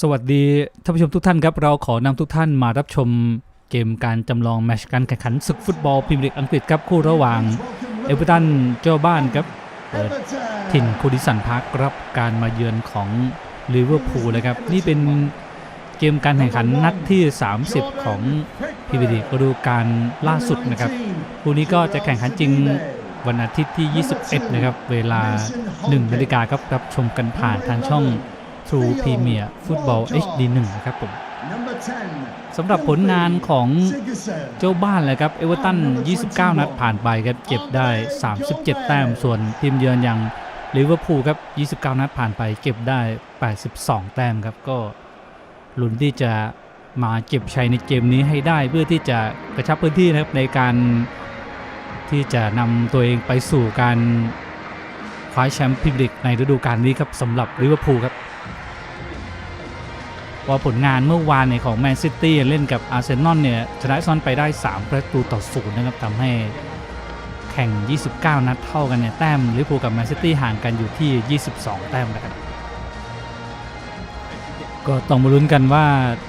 สวัสดีท่านผู้ชมทุกท่านครับ เราขอนำทุกท่านมารับชมเกมการจำลองแมชการแข่งขันศึกฟุตบอลพรีเมียร์ลีกอังกฤษครับคู่ระหว่างเอเวอร์ตันเจ้าบ้านครับเปิดถิ่นคูดิสันพาร์ครับการมาเยือนของลิเวอร์พูลนะครับนี่เป็นเกมการแข่งขันนัดที่ 30 ของพรีเมียร์ลีกฤดูกาลล่าสุดนะครับคู่นี้ก็จะแข่งขันจริงวันอาทิตย์ที่ 21 นะครับ เวลา 1 นาฬิกาครับรับชมกันผ่านทางช่อง True Premier Football HD 1 นะครับผมสำหรับผลงานของเจ้าบ้านเลยครับเอเวอร์ตัน 29 นัดผ่านไปครับเก็บได้ 37 แต้มส่วนทีมเยือนอย่างลิเวอร์พูลครับ 29 นัดผ่านไปเก็บได้ 82 แต้มครับก็ลุ้นที่จะมาเก็บชัยในเกมนี้ให้ได้เพื่อที่จะกระชับพื้นที่นะครับในการที่จะนำตัวเองไปสู่การคว้าแชมป์พรีเมียร์ลีกในฤดูกาลนี้ครับสำหรับลิเวอร์พูลครับ ว่าผลงานเมื่อวานเนี่ยของแมนซิตี้เล่นกับอาร์เซนอลเนี่ยชนะซอนไปได้ 3 ประตูต่อศูนย์นะครับทำให้แข่ง 29 นัดเท่ากันเนี่ยแต้มลิเวอร์พูลกับแมนซิตี้ห่างกันอยู่ที่ 22 แต้มนะครับก็ต้องมาลุ้นกันว่า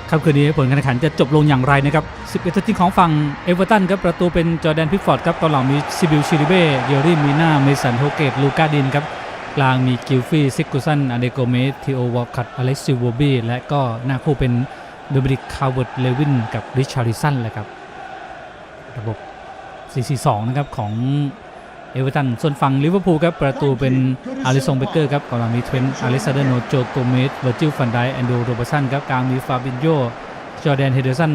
ค่ำคืนนี้ผลการแข่งขันจะจบลงอย่างไรนะครับ 11ตัวจริงของฝั่งเอเวอร์ตันครับประตูเป็นจอแดนพิกฟอร์ดครับตอนหลังมีซิบิลชิริเบ้เดอรี่มีนาเมสันโฮเกตลูกาดินครับ กลางมีกิลฟี่ซิกุสันอเดโกเมสทีโอวอลคัตอเล็กซิวบีและก็หน้าคู่เป็นโดมินิกคาร์เวิร์ดเลวินกับริชาริสันแหละครับ ระบบ 4-4-2 นะครับของเอเวอร์ตันส่วนฝั่งลิเวอร์พูลครับ ประตูเป็นอาริสงเบเกอร์ครับกลางมีเทรนต์อเล็กซาเดโนโจโกเมสเวอร์จิลฟันไดแอนดูโรเบสันครับกลางมีฟาบินโยจอแดนเฮเดอร์สัน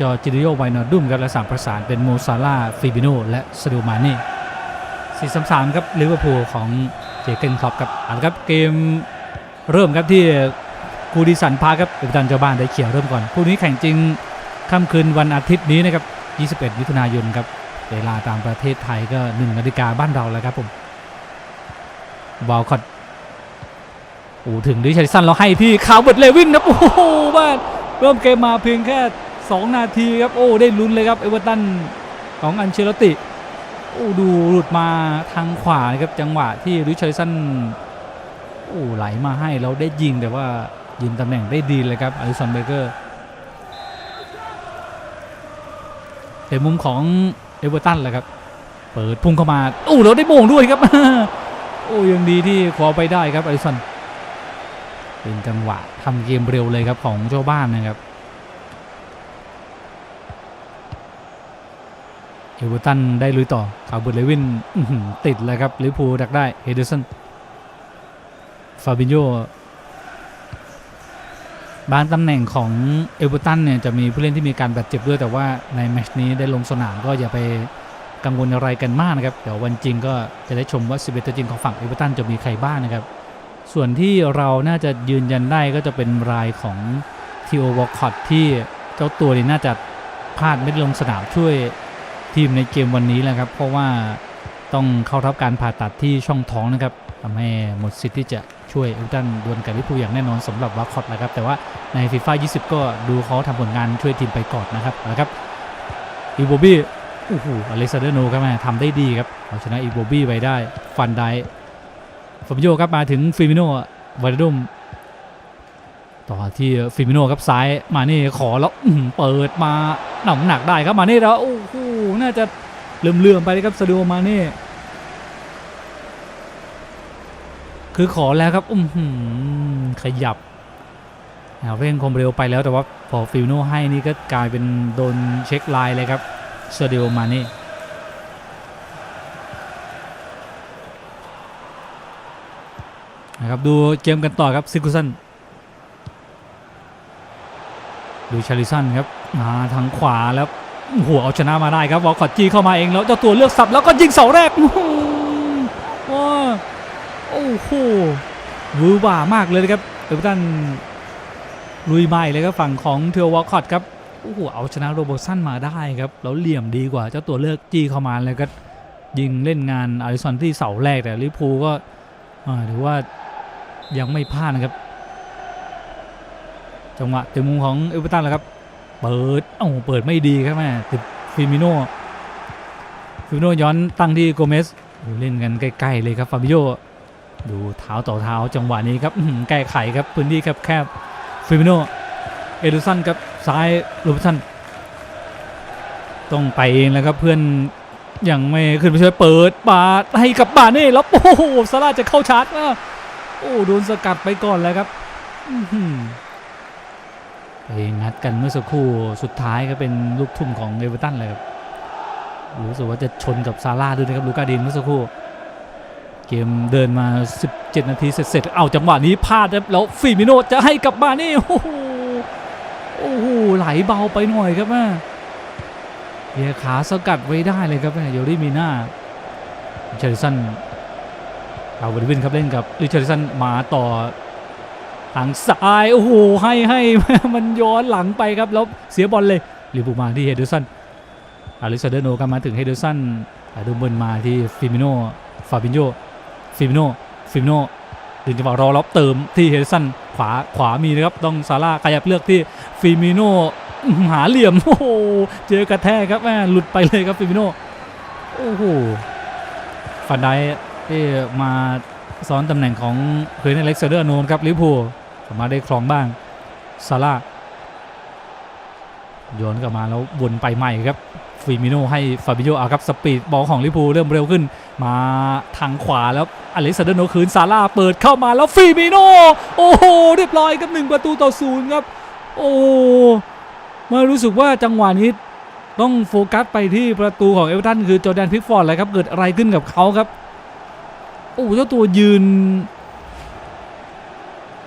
จอจิริโอไวนอดุมครับและสามประสานเป็นโมซาลาฟิบิโนและซาดูมาเน่4-3-3 ครับลิเวอร์พูลของ เจเกนคล็อปครับเอาละครับเกมเริ่มครับที่คูดิสันพาครับอเวตันเจ้าบ้านได้เขียวเริ่มก่อนคู่นี้แข่งจริงค่ำคืนวันอาทิตย์นี้นะครับ 21 มิถุนายนครับ เวลาตามประเทศไทยก็1นาฬิกาบ้านเราแล้วครับผมวอลคอตโอ้ถึงดิชาริสันเราให้ที่คาวเบิร์ตเลวินครับโอ้โหบ้านเริ่มเกมมาเพียงแค่ 2 นาทีครับ โอ้ได้ลุ้นเลยครับเอเวอร์ตันของอันเชลติ โอ้ดูหลุดมาทางขวานะครับจังหวะที่ริชาร์ดสันโอ้ไหลมาให้เราได้ยิงแต่ว่ายิงตำแหน่งได้ดีเลยครับอลิสันเบเกอร์แต่มุมของเอเวอร์ตันแหละครับเปิดพุ่งเข้ามาโอ้เราได้โมงด้วยครับโอ้ยังดีที่ขวาไปได้ครับอลิสันเป็นจังหวะทำเกมเร็วเลยครับของเจ้าบ้านนะครับ เอเวอร์ตันได้ลุยต่อคาร์เบิร์ตเลวินติดเลยครับลิเวอร์พูลดักได้เฮเดอร์สันฟาบินโยบางตำแหน่งของเอเวอร์ตันเนี่ยจะมีผู้เล่นที่มีการบาดเจ็บด้วยแต่ว่าในแมตช์นี้ได้ลงสนามก็อย่าไปกังวลอะไรกันมากนะครับ เดี๋ยววันจริงก็จะได้ชมว่า11ตัวจริงของฝั่งเอเวอร์ตันจะมีใครบ้างนะครับ ส่วนที่เราน่าจะยืนยันได้ก็จะเป็นรายของทีโอวอลคอตที่เจ้าตัวนี้น่าจะพลาดไม่ได้ลงสนามช่วย ทีมในเกมวันนี้แหละครับ เพราะว่าต้องเข้ารับการผ่าตัดที่ช่องท้องนะครับทำให้หมดสิทธิ์ที่จะช่วยเอเวอร์ตันดวลกับลิเวอร์พูลอย่างแน่นอนสำหรับวาคอตนะครับ แต่ว่าในฟีฟ่า20 ก็ดูเขาทำผลงานช่วยทีมไปก่อนนะครับนะครับอีโบบี้โอ้โหอเล็กซานเดอร์โนครับม่ทำได้ดีครับเอาชนะอีโบบี้ไปได้ฟันได้ฟาบิโยครับมาถึงฟิมิโนวาร์ดุมต่อที่ฟิมิโนครับซ้ายมานี่ขอแล้วเปิดมาหนักหนักได้ครับมานี่แล้วโอ้โห น่าจะเลื่อมๆไปเลยครับซาดิโอมานี่คือขอแล้วครับอือหือขยับเร่งความเร็วไปแล้วแต่ว่าพอฟิมิโนให้นี่ก็กลายเป็นโดนเช็คไลน์เลยครับซาดิโอมานี่นะครับดูเกมกันต่อครับซิกุสันดูชาลิสันครับมาทางขวาแล้ว หัวเอาชนะมาได้ครับวอลคอตจีเข้ามาเองแล้วเจ้าตัวเลือกสับแล้วก็ยิงเสาแรกอื้อหือว้าโอ้โหวือหว่ามากเลยนะครับเอเวอร์ตันลุยใหม่เลยครับฝั่งของเทลวอลคอตครับโอ้โหเอาชนะโรโบสันมาได้ครับแล้วเหลี่ยมดีกว่าเจ้าตัวเลือกจี้เข้ามาแล้วก็ยิงเล่นงานอาริสันที่เสาแรกแต่ลิพูก็ถือว่ายังไม่พลาดนะครับ จังหวะเต็มมุมของเอเวอร์ตันแล้วครับ เปิดโอ้าเปิดไม่ดีครับแม่ติดฟิมิโนฟิมิโนย้อนตั้งที่โกเมสเล่นกันใกล้ๆเลยครับฟาบิโยดูเท้าต่อเท้าจังหวะนี้ครับแก้ไขครับพื้นที่แคบๆฟิมิโนเอดูสันครับซ้ายลูปสันต้องไปเองแล้วครับเพื่อนยังไม่ขึ้นไปช่วยเปิดบาดให้กับบาเน่แล้วโอ้โหซาร่าจะเข้าชาร์จอะโอ้โดนสกัดไปก่อนแล้วครับ ไปงัดกันเมื่อสักครู่สุดท้ายก็เป็นลูกทุ่มของเอเวอร์ตันเลยครับรู้สึกว่าจะชนกับซาร่าด้วยนะครับลูกาดินเมื่อสักครู่ เกมเดินมา 17 นาทีเสร็จๆเอาจังหวะนี้พลาดแล้วฟิมิโนจะให้กลับมานี่โอ้โหโอ้โหไหลเบาไปหน่อยครับแม่เบียขาสกัดไว้ได้เลยครับแม่โยริมีน่าริชาร์ดสันเอาวอลวินครับเล่นกับริชาร์ดสันมาต่อ ทางซ้ายโอ้โหให้ให้มันย้อนหลังไปครับแล้วเสียบอลเลยลิบูมาที่เฮเดอร์สันอาริซาเดโนก็มาถึงเฮเดอร์สันดูเบินมาที่ฟิมิโนฟาบินโยฟิมิโนฟิมิโนดึงจังหวะรอล็อบเติมที่เฮดสันขวาขวามีนะครับต้องซาร่าขยับเลือกที่ฟิมิโนหาเหลี่ยมโอ้โหเจอกระแทกครับแม่หลุดไปเลยครับฟิมิโนโอ้โหฟันไดที่มาซ้อนตำแหน่งของเฮร์นเล็กซเดอร์โนนครับลิเวอร์พูล มาได้ครองบ้างซาร่าโยนกลับมาแล้ววนไปใหม่ครับฟิมิโนให้ฟาบิโยเอาครับสปีดบอลของลิเวอร์พูเริ่มเร็วขึ้น มาทางขวาแล้วอเล็กซานเดอร์โนคืนซาร่าเปิดเข้ามาแล้วฟิมิโนโอ้โหเรียบร้อยครับหนึ่งประตูต่อศูนย์ครับโอ้มารู้สึกว่าจังหวะนี้ต้องโฟกัสไปที่ประตูของเอเวอร์ตันคือจอแดนพิกฟอร์ดเลยครับเกิดอะไรขึ้นกับเขาครับโอ้เจ้าตัวยืน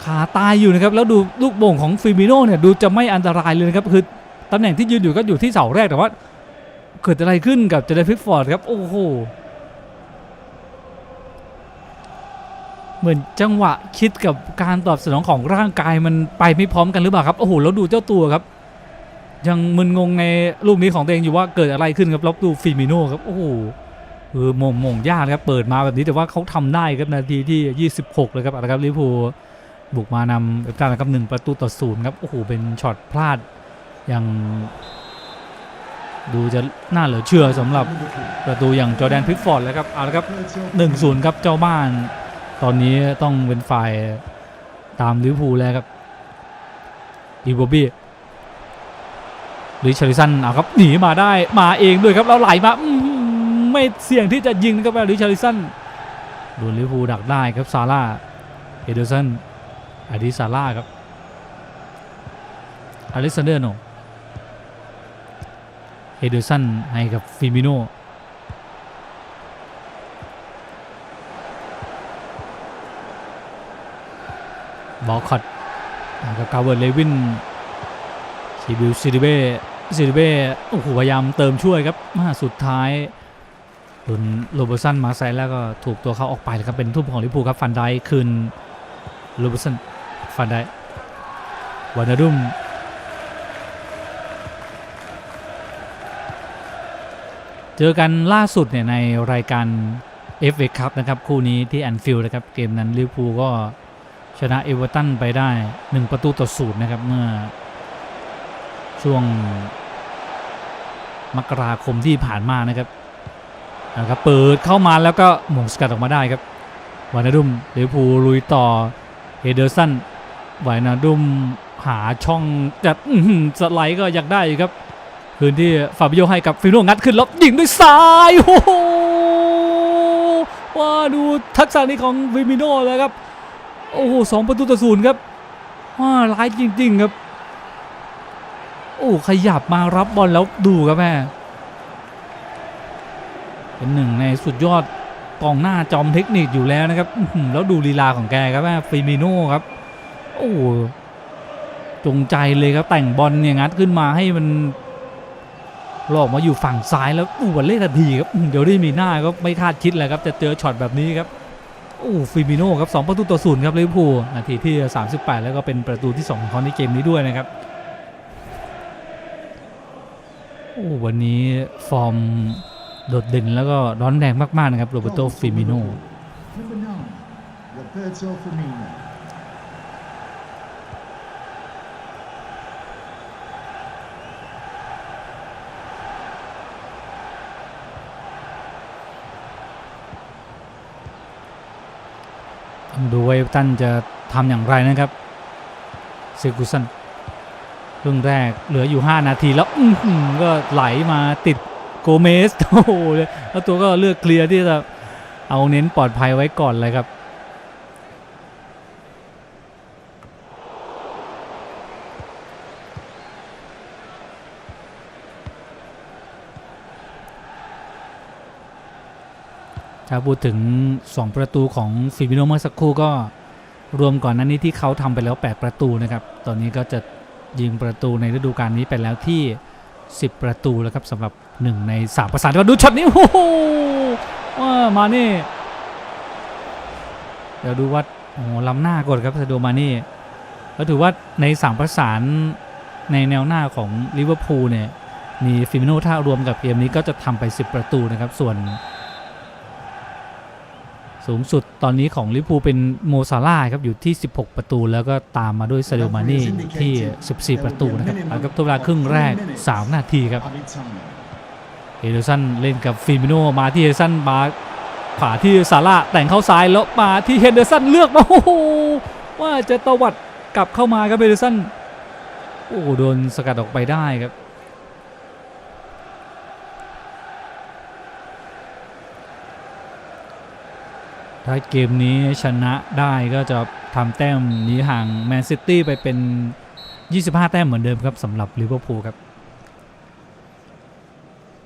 ขาตายอยู่นะครับแล้วดูลูกโป่งของฟิมิโนเนี่ยดูจะไม่อันตรายเลยนะครับคือตำแหน่งที่ยืนอยู่ก็อยู่ที่เสาแรกแต่ว่า เกิดอะไรขึ้นกับเจเดนพิกฟอร์ดครับโอ้โหเหมือนจังหวะคิดกับการตอบสนองของร่างกายมันไปไม่พร้อมกันหรือเปล่าครับโอ้โหแล้วดูเจ้าตัวครับ ยังมึนงงในลูกนี้ของตัวเองอยู่ว่าเกิดอะไรขึ้นครับแล้วดูฟิมิโน่ครับโอ้โหคือมงมงยากนะครับเปิดมาแบบนี้แต่ว่าเขาทำได้ครับนาทีที่ 26 เลยครับเอาละครับลิเวอร์พูล บุกมานำเอฟการนะครับหนึ่งประตูต่อศูนย์ครับ โอ้โห เป็นช็อตพลาดอย่าง ดูจะน่าเหลือเชื่อสำหรับประตูอย่างจอแดนพิกฟอร์ดแล้วครับเอาละครับหนึ่งศูนย์ครับเจ้าบ้าน ตอนนี้ต้องเป็นฝ่ายตามลิเวอร์พูลแล้วครับอีโบบี้ริชาริสันเอาครับหนีมาได้มาเองด้วยครับแล้วไหลมาไม่เสี่ยงที่จะยิงนะครับริชาริสันโดนลิเวอร์พูลดักได้ครับซาร่าเอเดอร์สัน อดิซาร่าครับอเล็กซานเดอร์โนเฮเดอร์สันให้กับฟิมิโนบอลคอตกับกาเวิร์ดเลวินซิบิลซิริเบ้ซิริเบ้โอ้โหพยายามเติมช่วยครับมาสุดท้ายโดนโรเบอร์สันมาใส่แล้วก็ถูกตัวเขาออกไปเลยครับเป็นทุ่มของลิเวอร์พูครับฟันไดคืนโรเบอร์สัน ฟันได้วานาดุมเจอกันล่าสุดเนี่ยในรายการ FA Cup นะครับคู่นี้ที่แอนฟิลด์นะครับเกมนั้นลิเวอร์พูลก็ชนะเอเวอร์ตันไปได้ 1 ประตูต่อศูนย์นะครับเมื่อ ช่วงมกราคมที่ผ่านมานะครับนะครับเปิดเข้ามาแล้วก็หม่งสกัดออกมาได้ครับวานาดุมลิเวอร์พูลลุยต่อ เฮเดอร์สันไหวนาดุมหาช่องจัดสไลด์ก็อยากได้ครับ คืนที่ฟาบิโยให้กับฟิโนงัดขึ้นแล้วยิงด้วยซ้ายโอ้โหว้าดูทักษะนี้ของฟิมิโนเลยครับ โอ้โหสองประตูต่อศูนย์ครับว้าร้ายจริง ๆครับ โอ้ขยับมารับบอลแล้วดูครับแม่เป็นหนึ่งในสุดยอด กองหน้าจอมเทคนิคอยู่แล้วนะครับแล้วดูลีลาของแกครับแมฟิมิโนครับ โอ้จงใจเลยครับแต่งบอลเนี่ยงัดขึ้นมาให้มันหลอกมาอยู่ฝั่งซ้ายแล้วอู้วันเล่ทันทีครับเดี๋ยวได้มีหน้าก็ไม่คาดคิดเลยครับจะเจอช็อตแบบนี้ครับโอ้ฟิมิโน่ครับ2ประตูต่อศูนย์ครับลิเวอร์พูลนาทีที่ 38 แล้วก็เป็นประตูที่2ของเขาในเกมนี้ด้วยนะครับโอ้วันนี้ฟอร์ม โดดเด่นแล้วก็ร้อนแรงมากๆนะครับโรเบโตฟิมิโน่ดูว่าเอเวอร์ตันจะทำอย่างไรนะครับเซกุสันครึ่งแรกเหลืออยู่ 5 นาทีแล้วก็ไหลมาติด กเมสโอ้โหแล้วตัวก็เลือกเคลียร์ที่จะเอาเน้นปลอดภัยไว้ก่อนเลยครับถ้าพูดถึง 2 ประตูของฟิมิโนเมื่อสักครู่ก็รวมก่อนนั้นนี้ที่เขาทำไปแล้ว 8 ประตูนะครับ ตอนนี้ก็จะยิงประตูในฤดูกาลนี้ไปแล้วที่ 10 ประตูแล้วครับสำหรับ 1ใน3ประสานกันดูช็อตนี้โอ้โหว่ามาเน่เดี๋ยวดูว่าโอ้ล้ำหน้ากดครับซาโดมาเน่ก็ถือว่าใน3ประสานในแนวหน้าของลิเวอร์พูลเนี่ยมีฟิมิโนถ้ารวมกับเกมนี้ก็จะทำไป 10 ประตูนะครับ ส่วน สูงสุดตอนนี้ของลิเวอร์พูลเป็นโมซาร่าครับอยู่ที่ 16 ประตู แล้วก็ตามมาด้วยซาเดลมานี่ที่ 14 ประตูนะครับแล้วก็ตัวเวลาครึ่งแรก 3 นาทีครับ เอเดอร์สันเล่นกับฟิมิโนมาที่เฮเดอร์สันมาขวาที่ซาร่าแต่งเข้าซ้ายแล้วมาที่เฮนเดอร์สันเลือกมาโอ้โหว่าจะตวัดกลับเข้ามาครับเฮเดอร์สันโอ้โดนสกัดออกไปได้ครับถ้าเกมนี้ชนะได้ก็จะทำแต้มนี้ห่างแมนซิตี้ไปเป็น 25 แต้มเหมือนเดิมครับสำหรับลิเวอร์พูลครับ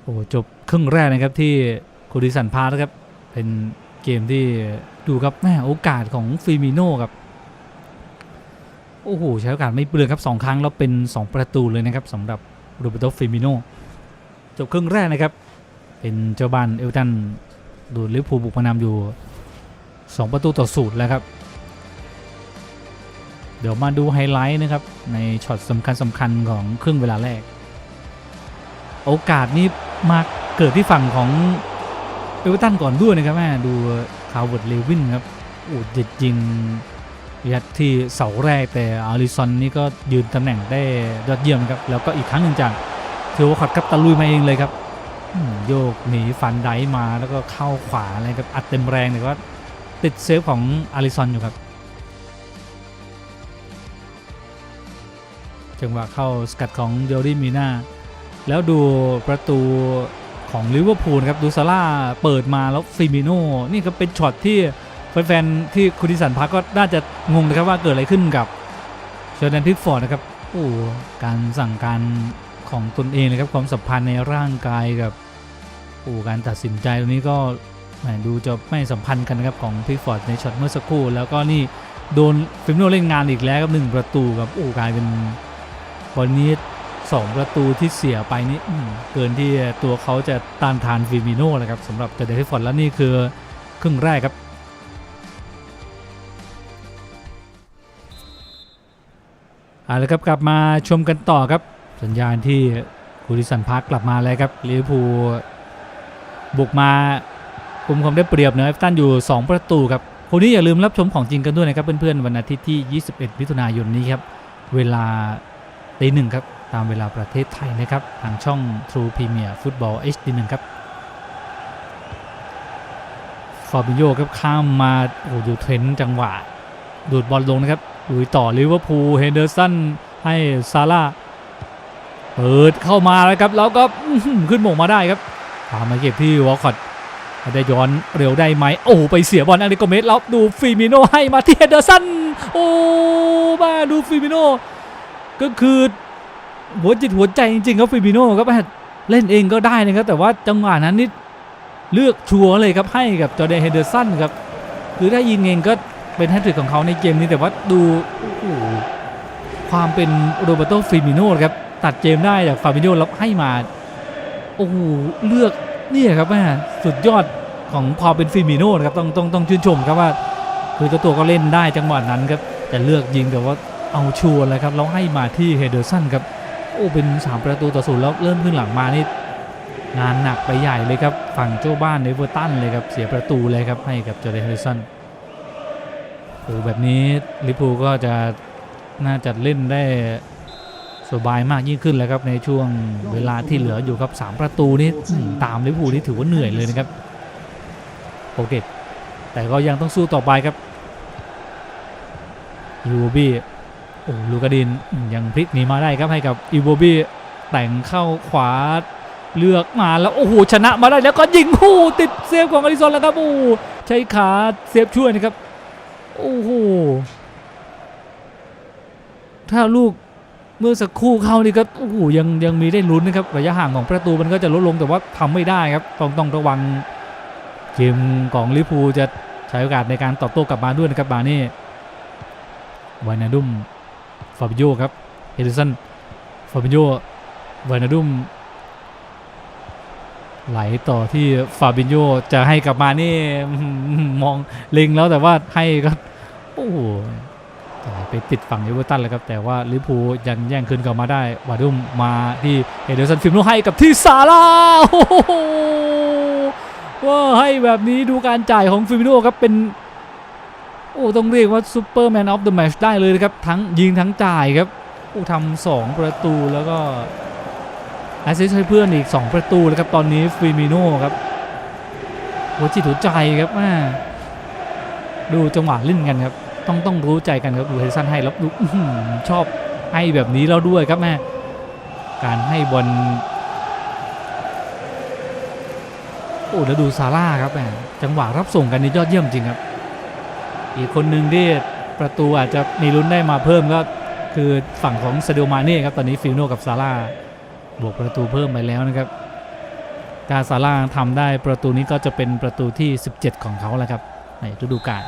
โอ้จบครึ่งแรกนะครับที่คูดิสันพาร์ครับ เป็นเกมที่ดูครับแม่โอกาสของฟิมิโน่ครับ โอ้โห ใช้โอกาสไม่เปลืองครับสองครั้ง แล้วเป็น 2 ประตูเลยนะครับสำหรับโรเบโตฟิมิโน่จบครึ่งแรกนะครับ เป็นเจ้าบ้านเอลตันดูดลิเวอร์พูลบุกมานำอยู่ 2 ประตูต่อศูนย์แล้วครับ เดี๋ยวมาดูไฮไลท์นะครับ ในช็อตสำคัญสำคัญๆของครึ่งเวลาแรก โอกาสนี้ มาเกิดที่ฝั่งของเอเวอร์ตันก่อนด้วยนะครับแม่ดูคาวเวิร์ดเลวินครับอ้เด็ดยิงยัดที่เสาแรกแต่อาริซอนนี่ก็ยืนตำแหน่งได้ยอดเยี่ยมครับ แล้วก็อีกครั้งหนึ่งจากเทวคอตครับตะลุยมาเองเลยครับโยกหนีฟันไดมาแล้วก็เข้าขวาอะไรครับอัดเต็มแรงแต่ว่าติดเซฟของอาริซอนอยู่ครับจังหวะเข้าสกัดของเดลลี่มีนา แล้วดูประตูของลิเวอร์พูลครับดูซาร่าเปิดมาแล้วฟิมิโน่นี่ก็เป็นช็อตที่แฟนๆที่คุณดิสันพักก็น่าจะงงนะครับว่าเกิดอะไรขึ้นกับเชอร์แดนพิกฟอร์ดนะครับโอ้การสั่งการของตนเองเลยครับความสัมพันธ์ในร่างกายกับโอ้การตัดสินใจตรงนี้ก็แหมดูจะไม่สัมพันธ์กันนะครับของพิกฟอร์ดในช็อตเมื่อสักครู่แล้วก็นี่โดนฟิมิโนเล่นงานอีกแล้วครับหนึ่งประตูครับโอ้กลายเป็นบอลนี้ สองประตูที่เสียไปนี้เกินที่ตัวเขาจะต้านทานฟิมิโน่เลยครับสำหรับเจเดนฟอร์ดแล้วนี่คือครึ่งแรกครับเอาละครับกลับมาชมกันต่อครับ สัญญาณที่คูริสันพาร์คกลับมาแล้วครับลิเวอร์พูลบุกมาคุมความได้เปรียบเหนือเอฟตันอยู่ 2 ประตูครับคนนี้อย่าลืมรับชมของจริงกันด้วยนะครับเพื่อนๆวันอาทิตย์ที่ 21มิถุนายนนี้ครับ เวลาตีหนึ่งครับ ตามเวลาประเทศไทยนะครับ ทางช่อง True Premier Football HD 1 ครับฟาบิโยครับข้ามมาโอ้ดูเทรนจังหวะ ดูดบอลลงนะครับลุยต่อลิเวอร์พูลเฮนเดอร์สันให้ซาร่าเปิดเข้ามาแล้วครับ แล้วก็ขึ้นหมงมาได้ครับพามาเก็บที่วอลคอตได้ย้อนเร็วได้ไหมโอ้ไปเสียบอลอังเดโกเมสแล้วดูฟิมิโนให้มาที่เฮนเดอร์สันโอ้มาดูฟิมิโนก็คือ หัวจิตหัวใจจริงๆครับฟิบิโน่ครับเล่นเองก็ได้นะครับ แต่ว่าจังหวะนั้นนี่เลือกชัวร์เลยครับให้กับจอร์แดนเฮเดอร์สันครับคือถ้ยิงเองก็เป็นแฮตทริกของเขาในเกมนี้แต่ว่าดูความเป็นโรเบโตฟิมิโน่ครับตัดเกมได้จากฟาบิโน่แล้วให้มาโอ้โหเลือกเนี่ยครับแม่สุดยอดของความเป็นฟิมิโน่ครับต้องต้องต้องชื่นชมครับว่า คือเจ้าตัวก็เล่นได้จังหวะนั้นครับแต่เลือกยิงแต่ว่าเอาชัวร์เลยครับแล้วให้มาที่เฮเดอร์สันครับ โอ้เป็น 3 ประตูต่อศูนย์แล้วเริ่มขึ้นหลังมานี่งานหนักไปใหญ่เลยครับ ฝั่งเจ้าบ้านเอเวอร์ตันเลยครับ เสียประตูเลยครับให้กับเจอร์เดนเฮเดอร์สันโอ้แบบนี้ลิเวอร์พูก็จะน่าจะเล่นได้สบายมากยิ่งขึ้นแล้วครับในช่วงเวลาที่เหลืออยู่ครับ 3 ประตูนี่ตามลิเวอร์พูนี่ถือว่าเหนื่อยเลยนะครับโอเคแต่ก็ยังต้องสู้ต่อไปครับยูบี้ โอ้ลูกาดินยังพลิกหนีมาได้ครับให้กับอีโบบี้แต่งเข้าขวาเลือกมาแล้วโอ้โหชนะมาได้แล้วก็ยิงคู่ติดเซฟของอลิซอนแล้วครับโอ้ใช้ขาเซฟช่วยนะครับโอ้โหถ้าลูกเมื่อสักครู่เข้านี่ก็โอ้โหยังยังมีได้ลุ้นนะครับระยะห่างของประตูมันก็จะลดลงแต่ว่าทำไม่ได้ครับต้องต้องระวังทีมของลิเวอร์พูจะใช้โอกาสในการตอบโต้กลับมาด้วยนะครับบาเน่วานาดุม ฟาบิโยครับเฮดิสันฟาบิโยเวอร์นาดุมไหลต่อที่ฟาบิโยจะให้กลับมานี่มองเล็งแล้วแต่ว่าให้ก็โอ้โหไปติดฝั่งเอเวอร์ตันเลยครับ แต่ว่าลิเวอร์พูยังแย่งคืนกลับมาได้วาดุมมาที่เฮเดอร์สันฟิมโนให้กับที่ซาร่าโอ้โหว่าให้แบบนี้ดูการจ่ายของฟิมิโนครับเป็น โอ้ต้องเรียกว่าซูเปอร์แมนออฟเดอะแมชได้เลยนะครับ ทั้งยิงทั้งจ่ายครับโอ้ทำสองประตูแล้วก็แอสซิสต์ให้เพื่อนอีก 2 ประตูแล้วครับ ตอนนี้ฟิมิโน่ครับหัวจิตหัวใจครับแม่ดูจังหวะเล่นกันครับ ต้องต้องรู้ใจกันครับดูเฮดสันให้แล้วดูชอบให้แบบนี้แล้วด้วยครับแม่การให้บอลโอ้แล้วดูซาร่าครับแม่จังหวะรับส่งกันนี่ยอดเยี่ยมจริงครับ อีกคนหนึ่งที่ประตูอาจจะมีลุ้นได้มาเพิ่มก็คือฝั่งของซาดิโอมาเน่ครับตอนนี้ฟิลโนกับซาร่าบวกประตูเพิ่มไปแล้วนะครับถ้าซาร่าทำได้ประตูนี้ก็จะเป็นประตูที่ 17 ของเขาแล้วครับในฤดูกาล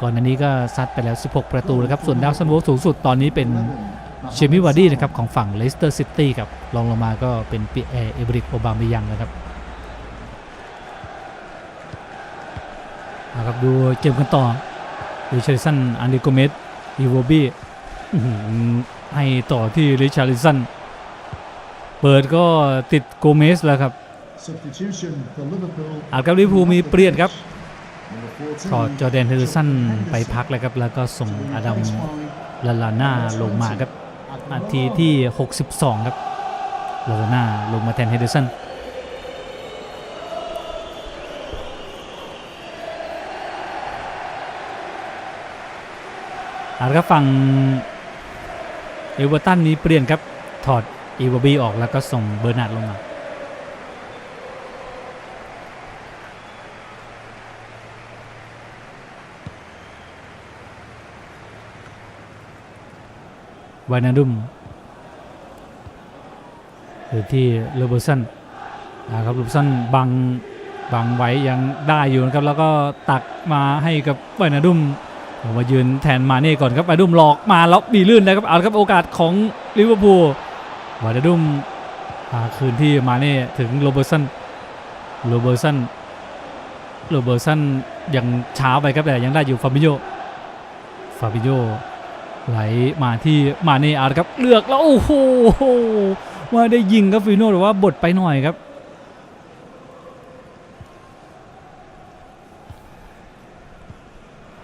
ก่อนอันนี้ก็ซัดไปแล้ว 16 ประตูแล้วครับส่วนดาวซันโวสูงสุดตอนนี้เป็นเชมิวาร์ดี้นะครับของฝั่งเลสเตอร์ซิตี้ครับรองลงมาก็เป็นปีแอร์เอบริกโอบามิยังนะครับเอาครับดูเกมกันต่อ ริชาริสันอันเดโกเมสอีโวบี้ให้ต่อที่ริชาริสันเปิดก็ติดโกเมสแล้วครับ Substitution for Liverpool. อาจกับลิเวอร์พูลมีเปลี่ยนครับ Number 14, ถอดจอร์แดนเฮเดอร์สันไปพักแล้วครับ แล้วก็ส่งอดัมลาลาน่าลงมาครับนาทีที่ 62 ครับลาลาน่าลงมาแทนเฮเดอร์สัน อาจครับฝั่งเอเวอร์ตันนี้เปลี่ยนครับถอดอีวบีออกแล้วก็ส่งเบอร์นาร์ดลงมาวานาดุมหรือที่เลเบอร์สันนะครับลูบสันบังบังไว้ยังได้อยู่นะครับแล้วก็ตักมาให้กับวานาดุม มายืนแทนมาเน่ก่อนครับวาดุมหลอกมาแล้วมีลื่นนะครับเอาครับโอกาสของลิเวอร์พูลวาดุมพาคืนที่มาเน่ถึงโรเบอร์สันโรเบอร์สันโรเบอร์สันยังช้าไปครับแต่ยังได้อยู่ฟาบิโยฟาบิโยไหลมาที่มาเน่อาร์ครับเลือกแล้วโอ้โหมาได้ยิงครับฟิโน่หรือว่าบดไปหน่อยครับ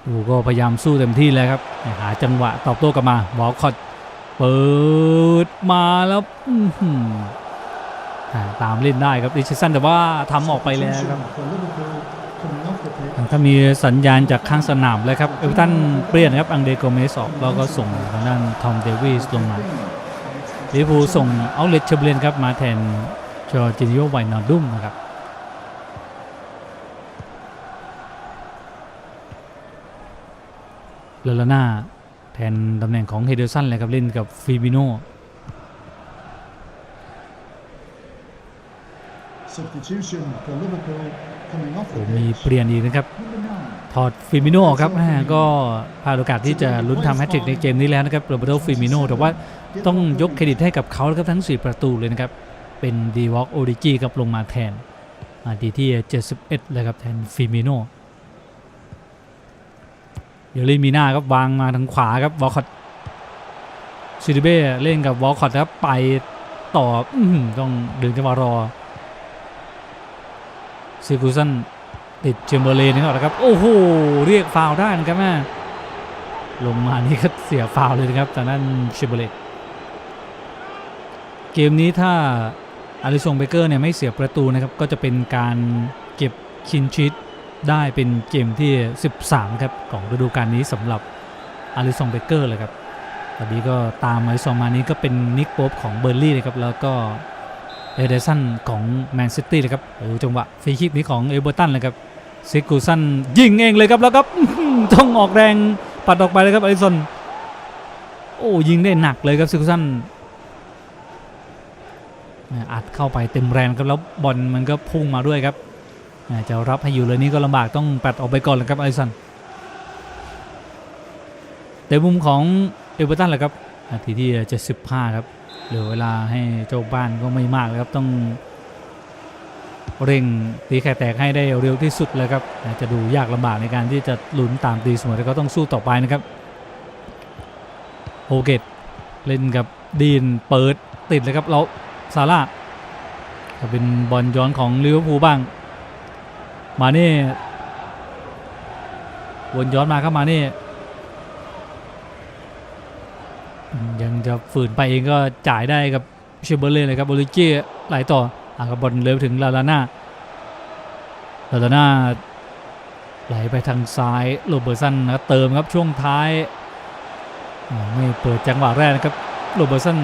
ดูก็พยายามสู้เต็มที่แล้วครับ หาจังหวะตอบโต้กลับมาบอลคอตเปิดมาแล้วตามเล่นได้ครับดิชิสันแต่ว่าทำออกไปแล้วครับถ้ามีสัญญาณจากข้างสนามเลยครับเอเวอร์ตันเปลี่ยนครับอังเดโกเมสออกแล้วก็ส่งทางด้านทอมเดวิสลงมาลิเวอร์พูลส่งเอาเลตเชเบเลนครับมาแทนจอร์จินโอไวนอร์ดุมนะครับ เลลาน่าแทนตำแหน่งของเฮเดอร์สันเลยครับเล่นกับฟิบิโน Substitution for Liverpool coming off โอ้ the มี pitch. เปลี่ยนอีกนะครับ Number nine, ถอดฟิมิโน่ออกครับแม่ก็พลาดโอกาสที่จะลุ้นทำแฮตทริกในเกมนี้แล้วนะครับโรเบโตฟิมิโน่แต่ว่าต้องยกเครดิตให้กับเขาแล้วครับทั้ง 4 ประตูเลยนะครับ เป็นดีวอล์กโอริจิครับลงมาแทนนาทีที่ 71 เลยครับแทนฟิมิโน่ เยลีมีหน้าครับวางมาทางขวาครับวอลคอตซิดิเบ้เล่นกับวอลคอตครับไปต่ออต้องดึงจังหวะรอซิกูสันติดเชมเบอร์เลนนี่ก่อนนะครับ โอ้โห เรียกฟาวได้นะครับแม่ลงมานี่ก็เสียฟาวเลยนะครับจากนั้นเชมเบอร์เลนเกมนี้ถ้าอาริซงเบเกอร์เนี่ยไม่เสียประตูนะครับ ก็จะเป็นการเก็บคินชิต ได้เป็นเกมที่ 13 ครับ ของฤดูกาลนี้สำหรับอาริซงเบเกอร์เลยครับตอนนี้ก็ตามไอซอมมานี้ก็เป็นนิกโป๊ปของเบอร์ลี่เลยครับ แล้วก็เอเดสันของแมนซิตี้เลยครับโอ้จังหวะฟรีคิกนี้ของเอเบอร์ตันเลยครับซิกูสันยิงเองเลยครับแล้วก็ต้องออกแรงปัดออกไปเลยครับไอซอนโอ้ยิงได้หนักเลยครับซิกูสันอัดเข้าไปเต็มแรงครับแล้วบอลมันก็พุ่งมาด้วยครับ จะรับให้อยู่เลยนี่ก็ลำบากต้องปัดออกไปก่อนเลยครับไอซอนแต่มุมของเอเวอร์ตันแหละครับนาทีที่ 75 ครับเหลือเวลาให้เจ้าบ้านก็ไม่มากเลยครับต้องเร่งตีแข่แตกให้ได้เร็วที่สุดเลยครับจจะดูยากลำบากในการที่จะลุ้นตามตีเสมอแต่ก็ต้องสู้ต่อไปนะครับโฮเกตเล่นกับดีนเปิดติดเลยครับแล้วซาร่าจะเป็นบอลย้อนของลิเวอร์พูลบ้าง มาเน่วนย้อนมาครับมาเน่ยังจะฝืนไปเองก็จ่ายได้กับเชเบอร์เลยเลยครับโบลิเก้ไหลต่ออะกับบอลเร็วถึงลาลาน่าลาลาน่าไหลไปทางซ้ายโรเบอร์สันนะเติมครับช่วงท้ายไม่เปิดจังหวะแรกนะครับโรเบอร์สัน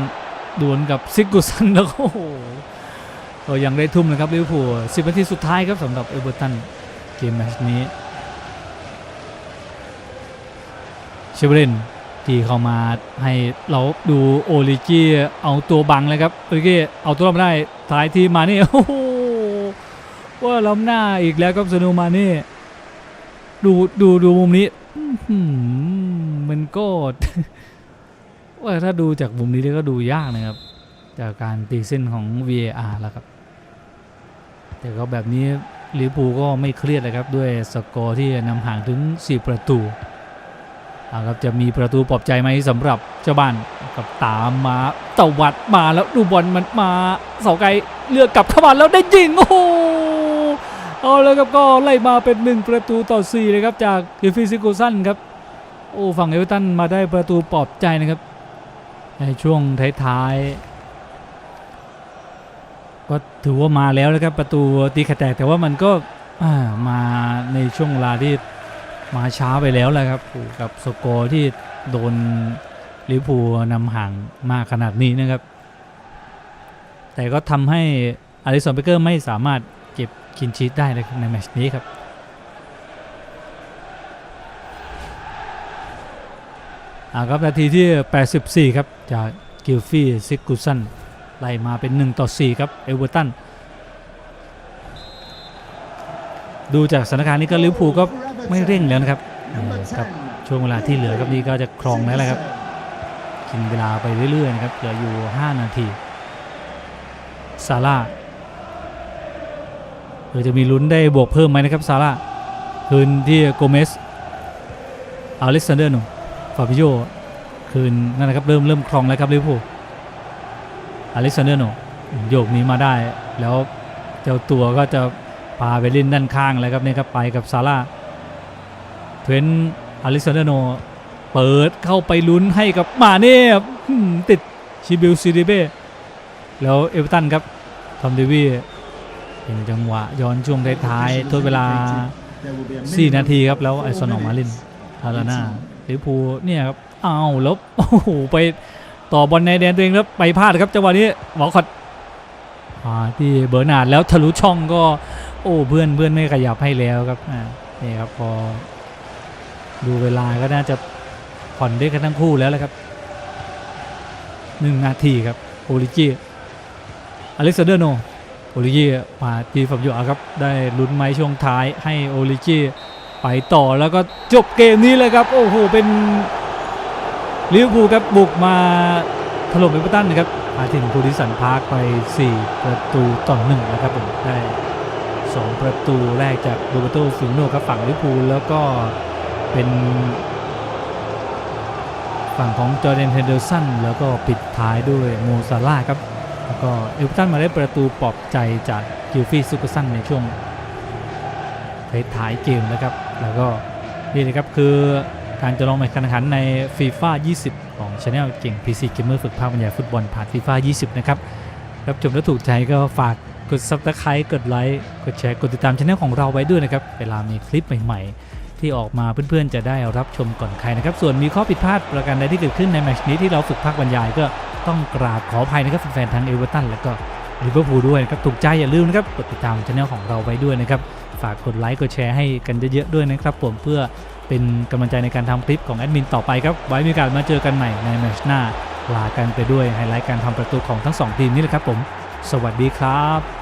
ดวลกับซิกุสันแล้วโอ้โห ก็ยังได้ทุ่มนะครับลิเวอร์พูลสิบนาทีสุดท้ายครับสำหรับเอเวอร์ตันเกมแมตช์นี้เชเบรนที่เข้ามาให้เราดูโอลิกี้เอาตัวบังเลยครับโอลิกี้เอาตัวรอดมาได้ท้ายทีมานี่โอ้โหว่าล้ำหน้าอีกแล้วครับสนุมานี่ดูดูดูมุมนี้มันก็ว่าถ้าดูจากมุมนี้ก็ดูยากนะครับ จากการตีเส้นของ VAR แล้วครับ แต่ก็แบบนี้ลิเวอร์พูลก็ไม่เครียดเลยครับ ด้วยสกอร์ที่นำห่างถึง 4 ประตูอาครับจะมีประตูปลอบใจไหมสำหรับเจ้าบ้านกับตามมาตะวัดมาแล้วดูบอลมันมาเสาไกลเลือกกลับเข้ามาแล้วได้ยิงโอ้โหเอาแล้วครับก็ไล่มาเป็นหนึ่งประตูต่อ4เลยครับจากกิฟฟี่ซิโกสันครับโอ้ฝั่งเอเวอร์ตันมาได้ประตูปลอบใจนะครับในช่วงท้ายๆ ก็ถือว่ามาแล้วนะครับประตูตีขแตกแต่ว่ามันก็มาในช่วงเวลาที่มาช้าไปแล้วแหละครับกับสกอร์ที่โดนลิเวอร์พูลนำห่างมากขนาดนี้นะครับ แต่ก็ทำให้อาริสันเบเกอร์ไม่สามารถเก็บคินชีตได้ในแมตช์นี้ครับอ่าครับนาทีที่ 84 ครับ จากกิลฟี่ซิกกุสัน ไล่มาเป็น 1 ต่อ 4 ครับเอเวอร์ตันดูจากสถานการณ์นี้ก็ลิเวอร์พูลก็ไม่เร่งแล้วนะครับครับช่วงเวลาที่เหลือครับนี่ก็จะครองแล้วแหละครับกินเวลาไปเรื่อยๆนะครับเหลืออยู่ 5 นาทีซาร่าเออจะมีลุ้นได้บวกเพิ่มไหมนะครับซาร่าคืนที่โกเมสอเล็กซานเดอร์หนุ่มฟาบิโยคืนนั่นนะครับเริ่มเริ่มครองแล้วครับลิเวอร์พูล อเล็กซานเดอร์หนโยกนี้มาได้ แล้วเจ้าตัวก็จะพาไปเล่นด้านข้างแล้วครับเนี่ยครับไปกับซาร่าเทรนต์อลิซานเดโนเปิดเข้าไปลุ้นให้กับมาเน่ติดชิบิลซิดิเบ้แล้วเอเวอร์ตันครับทอมเดวีเป็นจังหวะย้อนช่วงท้ายๆทดเวลา 4 นาทีครับ แล้วไอซอนออกมาเล่น minutes ฮาราน่าลิเวอร์พูเนี่ยครับอ้าวแล้วโอ้โหไป ต่อบอลในแดนตัวเองแล้วไปพลาดครับจังหวะนี้หวอลคอตมาที่เบอร์นาดแล้วทะลุช่องก็ โอ้เพื่อนเพื่อนไม่ขยับให้แล้วครับนี่ครับพอดูเวลาก็น่าจะผ่อนได้กันทั้งคู่แล้วแหละครับหนึ่งนาทีครับโอลิจิอเล็กซานเดอร์โนโอลิจิมาทีฝับอยู่ครับ ได้ลุ้นไม้ช่วงท้ายให้โอลิจิไปต่อแล้วก็จบเกมนี้เลยครับ โอ้โหเป็น ลิเวอร์พูลครับบุกมาถล่มเอเวอร์ตันนะครับมาถึงพูดิสันพาร์คไป 4 ประตูต่อหนึ่งนะครับผมได้ 2 ประตูแรกจากโรเบโตฟิโนครับฝั่งลิเวอร์พูลแล้วก็เป็น ฝั่งของจอร์แดนเฮนเดอร์สันแล้วก็ปิดท้ายด้วยโมซาร่าครับแล้วก็เอลตันมาได้ประตูปลอบใจจากกิลฟี่ซูเปอร์สันในช่วงท้ายเกมนะครับ แล้วก็นี่นะครับคือ การจะลองแมตช์การแข่งขันในฟีฟ่า20 ของช anel เก่ง PC Gamer ฝึกภาคบรรยายฟุตบอลผ่านฟีฟ่า20 นะครับ รับชมแล้วถูกใจก็ฝากกด subscribe กดไลค์ กดแชร์ กดติดตามช anel ของเราไว้ด้วยนะครับ เวลามีคลิปใหม่ ๆ ที่ออกมาเพื่อนๆ จะได้รับชมก่อนใครนะครับ ส่วนมีข้อผิดพลาดประการใดที่เกิดขึ้นในแมตช์นี้ที่เราฝึกภาคบรรยายก็ต้องกราบขออภัยนะครับแฟนๆทั้งเอเวอร์ตันและก็ลิเวอร์พูลด้วยนะครับ ถูกใจอย่าลืมนะครับ กดติดตามช anel ของเราไว้ด้วยนะครับ ฝากกดไลค์ กดแชร์ให้กันเยอะๆด้วยนะครับผมเพื่อ เป็นกำลังใจในการทำคลิปของแอดมินต่อไปครับ ไว้มีโอกาสมาเจอกันใหม่ในแมชหน้าลากันไปด้วยไฮไลท์การทำประตูของทั้งสองทีมนี่แหละครับผม สวัสดีครับ